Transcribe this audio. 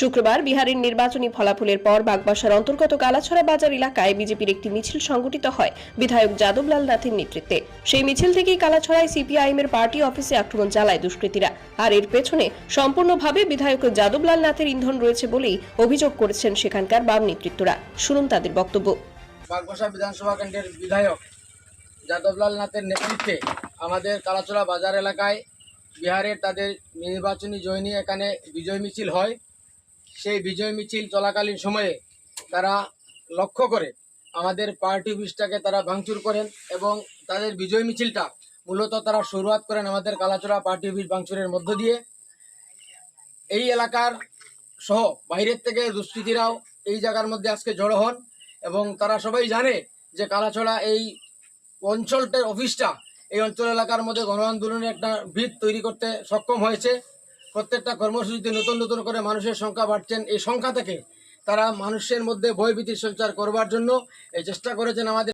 শুক্রবার বিহারের নির্বাচনী ফলাফলের পর বাগবাসার অন্তর্গত কালাছড়া বাজার এলাকায় বিজেপির একটি মিছিল সংগঠিত হয়। বিধায়ক যাদবলাল নাথের নেতৃত্বে। সেই মিছিল থেকেই কালাছড়ায় সিপিআইএম এর পার্টি অফিসে আক্রমণ চালায় দুষ্কৃতীরা। আর এর পেছনে সম্পূর্ণভাবে বিধায়ক যাদবলাল নাথের ইন্ধন রয়েছে বলেই অভিযোগ করেছেন সেখানকার বাম নেতৃত্বরা। শুনুন তাদের বক্তব্য। বাগবাসা বিধানসভা কেন্দ্রের বিধায়ক যাদবলাল নাথের নেতৃত্বে আমাদের কালাচোলা বাজার এলাকায় বিহারের তাদের নির্বাচনী জয় নিয়ে এখানে বিজয় মিছিল হয়। সেই বিজয় মিছিল চলাকালীন সময়ে তারা লক্ষ্য করে আমাদের পার্টি অফিসটাকে তারা ভাঙচুর করেন এবং তাদের বিজয় মিছিলটা মূলত তারা শুরুয়াত করেন আমাদের কালাচোলা পার্টি অফিস ভাঙচুরের মধ্য দিয়ে। এই এলাকার সহ বাইরের থেকে দুষ্কৃতীরাও এই জায়গার মধ্যে আজকে জড়ো হন এবং তারা সবাই জানে যে কালাছড়া এই অঞ্চলটার অফিসটা এই অঞ্চল এলাকার মধ্যে গণ আন্দোলনের একটা ভিত তৈরি করতে সক্ষম হয়েছে। প্রত্যেকটা কর্মসূচিতে নতুন নতুন করে মানুষের সংখ্যা বাড়ছেন। এই সংখ্যা থেকে তারা মানুষের মধ্যে ভয়ভীতির সঞ্চার করবার জন্য এই চেষ্টা করেছেন আমাদের